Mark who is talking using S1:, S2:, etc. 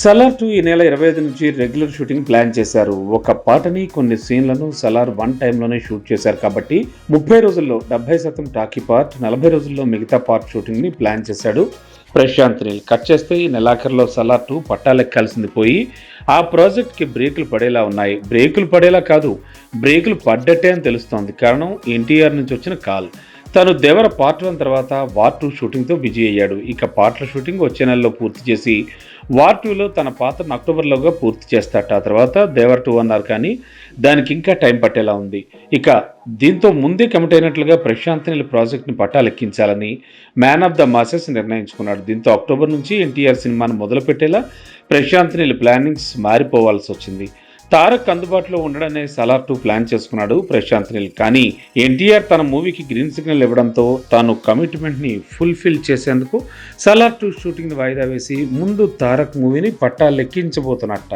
S1: Salaar two ఈ నెల ఇరవై ఐదు నుంచి రెగ్యులర్ షూటింగ్ ప్లాన్ చేశారు. ఒక పాటని కొన్ని సీన్లను సలార్ వన్ టైంలోనే షూట్ చేశారు కాబట్టి ముప్పై రోజుల్లో డెబ్బై శాతం టాకీ పార్ట్ నలభై రోజుల్లో మిగతా పార్ట్ షూటింగ్ని ప్లాన్ చేశాడు. ప్రశాంత్ నీల్ కట్ చేస్తే ఈ నెలాఖరులో సలార్ టూ పట్టాలెక్కాల్సింది పోయి ఆ ప్రాజెక్ట్కి బ్రేకులు పడేలా ఉన్నాయి. బ్రేకులు పడేలా కాదు బ్రేకులు పడ్డట్టే అని తెలుస్తోంది. కారణం ఎన్టీఆర్ నుంచి వచ్చిన కాల్. తను దేవర పార్ట్ వన్ తర్వాత వార్ టూ షూటింగ్తో బిజీ అయ్యాడు. ఇక పార్ట్ల షూటింగ్ వచ్చే నెలలో పూర్తి చేసి వార్ టూలో తన పాత్రను అక్టోబర్లోగా పూర్తి చేస్తాట ఆ తర్వాత దేవర్ టూ అన్నారు కానీ దానికి ఇంకా టైం పట్టేలా ఉంది. ఇక దీంతో ముందే కమిట్ అయినట్లుగా ప్రశాంత్ నీళ్ళ ప్రాజెక్ట్ని పట్టాలెక్కించాలని మ్యాన్ ఆఫ్ ద మాసెస్ నిర్ణయించుకున్నాడు. దీంతో అక్టోబర్ నుంచి ఎన్టీఆర్ సినిమాను మొదలుపెట్టేలా ప్రశాంత్ నీళ్ళ ప్లానింగ్స్ మారిపోవాల్సి వచ్చింది. తారక్ అందుబాటులో ఉండడనే సలార్ టూ ప్లాన్ చేసుకున్నాడు ప్రశాంత్ నీల్. కానీ ఎన్టీఆర్ తన మూవీకి గ్రీన్ సిగ్నల్ ఇవ్వడంతో తాను కమిట్మెంట్ని ఫుల్ఫిల్ చేసేందుకు సలార్ టూ షూటింగ్ని వాయిదా వేసి ముందు తారక్ మూవీని పట్టాలెక్కించబోతున్నట్ట